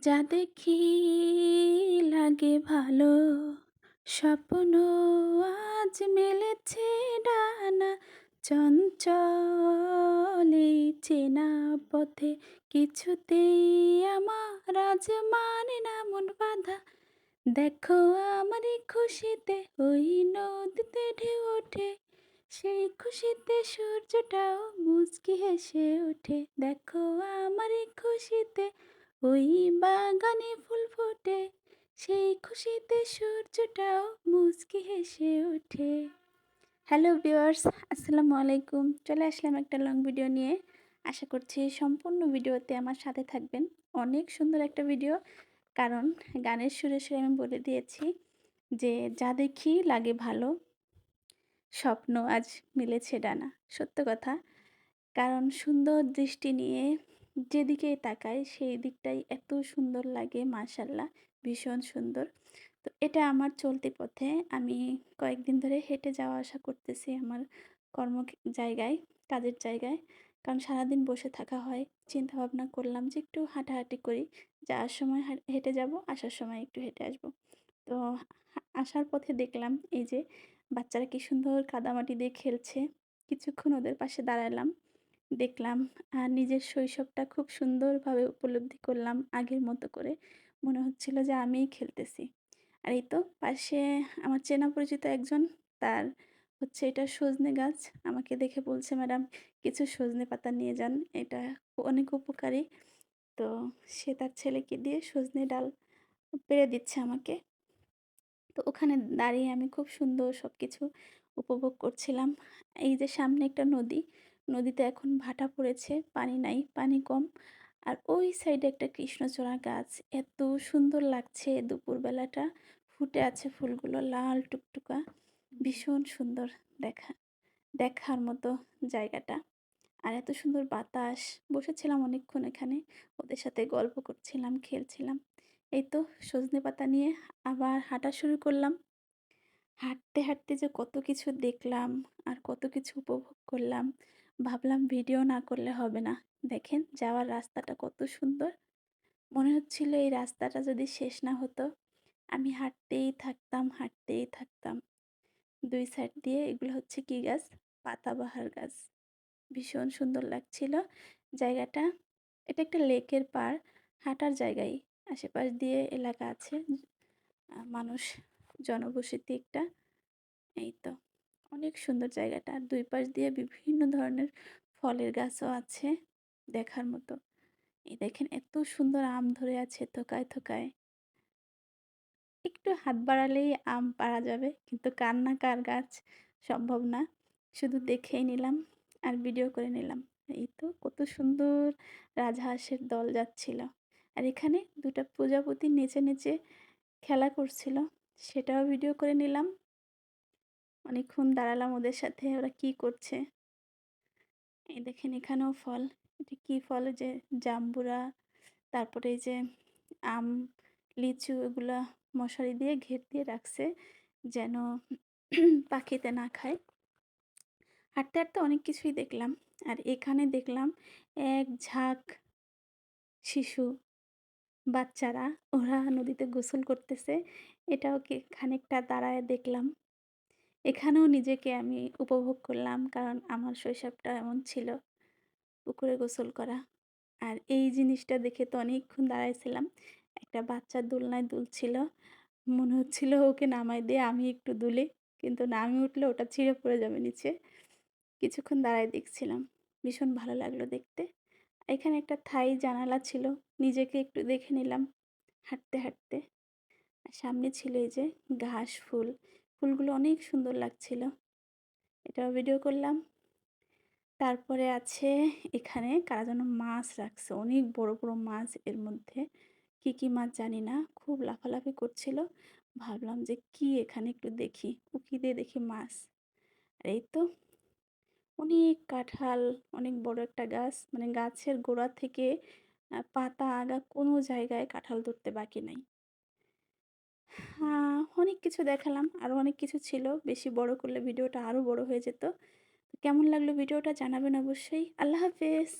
যা দেখি লাগে ভালো, স্বপ্ন আজ মেলেছে ডানা, চঞ্চল চেনা পথে কিছুতেই আমার আজ মানে না মন বাধা। দেখো আমার খুশিতে, ওই নদীতে ঢেউ ওঠে, সেই খুশিতে সূর্যটাও মুচকি হেসে ওঠে। দেখো আমার ওই বাগানে ফুল ফোটে, সেই খুশিতে সূর্যটাও মুচকি হেসে ওঠে। হ্যালো ভিউয়ার্স, আসসালামু আলাইকুম। চলে আসলাম একটা লং ভিডিও নিয়ে। আশা করছি সম্পূর্ণ ভিডিওতে আমার সাথে থাকবেন। অনেক সুন্দর একটা ভিডিও। কারণ গানের সুরে সুরে আমি বলে দিয়েছি যে, যা দেখি লাগে ভালো, স্বপ্ন আজ মিলেছে ডানা। সত্য কথা। কারণ সুন্দর দৃষ্টি নিয়ে যেদিকে তাকাই সেই দিকটাই এত সুন্দর লাগে, মাশাল্লাহ! ভীষণ সুন্দর। তো এটা আমার চলতি পথে। আমি কয়েকদিন ধরে হেঁটে যাওয়া আসা করতেছি আমার কর্ম জায়গায়, কাজের জায়গায়। কারণ সারাদিন বসে থাকা হয়। চিন্তা ভাবনা করলাম যে একটু হাঁটাহাঁটি করি। যাওয়ার সময় হেঁটে যাব, আসার সময় একটু হেঁটে আসব। তো আসার পথে দেখলাম এই যে বাচ্চারা কি সুন্দর কাদামাটি দিয়ে খেলছে। কিছুক্ষণ ওদের পাশে দাঁড়ালাম। দেখলাম। আর নিজের শৈশবটা খুব সুন্দরভাবে উপলব্ধি করলাম আগের মতো করে। মনে হচ্ছিল যে আমিই খেলতেছি। আর এই তো পাশে আমার চেনা পরিচিত একজন, তার হচ্ছে এটা সজনে গাছ। আমাকে দেখে বলছে, ম্যাডাম, কিছু সজনে পাতা নিয়ে যান। এটা অনেক উপকারী। তো সে তার ছেলেকে দিয়ে সজনে ডাল পেরে দিচ্ছে আমাকে। তো ওখানে দাঁড়িয়ে আমি খুব সুন্দর সব কিছু উপভোগ করছিলাম। এই যে সামনে একটা নদী নদীতে এখন ভাটা পড়েছে, পানি নাই, পানি কম। আর ওই সাইডে একটা কৃষ্ণচূড়া গাছ, এত সুন্দর লাগছে দুপুরবেলাটা। ফুটে আছে ফুলগুলো, লাল টুকটুকা, ভীষণ সুন্দর দেখা, দেখার মতো জায়গাটা। আর এত সুন্দর বাতাস, বসেছিলাম অনেকক্ষণ এখানে, ওদের সাথে গল্প করছিলাম, খেলছিলাম। এই তো সজনে পাতা নিয়ে আবার হাঁটা শুরু করলাম। হাঁটতে হাঁটতে যে কত কিছু দেখলাম, আর কত কিছু উপভোগ করলাম। ভাবলাম ভিডিও না করলে হবে না। দেখেন যাওয়ার রাস্তাটা কত সুন্দর। মনে হচ্ছিল এই রাস্তাটা যদি শেষ না হতো, আমি হাঁটতেই থাকতাম হাঁটতেই থাকতাম। দুই সাইড দিয়ে এগুলো হচ্ছে কি গাছ? পাতাবাহার গাছ। ভীষণ সুন্দর লাগছিল। জায়গাটা, এটা একটা লেকের পার হাঁটার জায়গায় আশেপাশ দিয়ে এলাকা আছে। মানুষ, জনবসতি একটা। এই তো। অনেক সুন্দর জায়গাটা। আর দুই পাশ দিয়ে বিভিন্ন ধরনের ফলের গাছও আছে দেখার মতো। এই দেখেন এত সুন্দর আম ধরে আছে থোকায় থোকায়। একটু হাত বাড়ালেই আম পাড়া যাবে, কিন্তু কার না কার গাছ? সম্ভব না। শুধু দেখেই নিলাম আর ভিডিও করে নিলাম। এই তো কত সুন্দর রাজহাঁসের দল যাচ্ছিল। আর এখানে দুটা প্রজাপতি নেচে নেচে খেলা করছিল, সেটাও ভিডিও করে নিলাম। অনেকক্ষণ দাঁড়ালাম ওদের সাথে, ওরা কি করছে? এই দেখেন এখানেও ফল। এটা কী ফল? যে জাম্বুরা, তারপরে এই যে আম, লিচু এগুলা মশারি দিয়ে ঘের দিয়ে রাখছে যেন পাখিতে না খায়। হাঁটতে হাঁটতে অনেক কিছুই দেখলাম। আর এখানে দেখলাম এক ঝাঁক শিশু, বাচ্চারা, ওরা নদীতে গোসল করতেছে। এটাও খানিকটা দাঁড়ায় দেখলাম। এখানেও নিজেকে আমি উপভোগ করলাম। কারণ আমার শৈশবটা এমন ছিল, পুকুরে গোসল করা। আর এই জিনিসটা দেখে তো অনেকক্ষণ দাঁড়াইছিলাম। একটা বাচ্চা দোলনায় দুলছিল মনে হচ্ছিল ওকে নামাই দিয়ে আমি একটু দুলি। কিন্তু না আমি উঠলে ওটা ছিঁড়ে পড়ে যাবে নিচে। কিছুক্ষণ দাঁড়ায় দেখছিলাম। ভীষণ ভালো লাগল দেখতে। এখানে একটা থাই জানালা ছিল। নিজেকে একটু দেখে নিলাম হাঁটতে হাঁটতে। আর সামনে ছিল এই যে ঘাস, ফুল। ফুলগুলো অনেক সুন্দর লাগছিল। এটাও ভিডিও করলাম। তারপরে আছে এখানে কারা যেন মাছ রাখছে। অনেক বড় বড় মাছ এর মধ্যে। কি কি মাছ জানি না। খুব লাফালাফি করছিল। ভাবলাম যে কি এখানে একটু দেখি। উকি দিয়ে দেখি মাছ। আর এই তো অনেক কাঁঠাল, অনেক বড় একটা গাছ। মানে গাছের গোড়া থেকে পাতা আগা কোনো জায়গায় কাঁঠাল ধরতে বাকি নাই। অনেক কিছু দেখালাম। আরও অনেক কিছু ছিল। বেশি বড় করলে ভিডিওটা আরও বড় হয়ে যেত। কেমন লাগল ভিডিওটা জানাবেন অবশ্যই। আল্লাহ হাফেজ।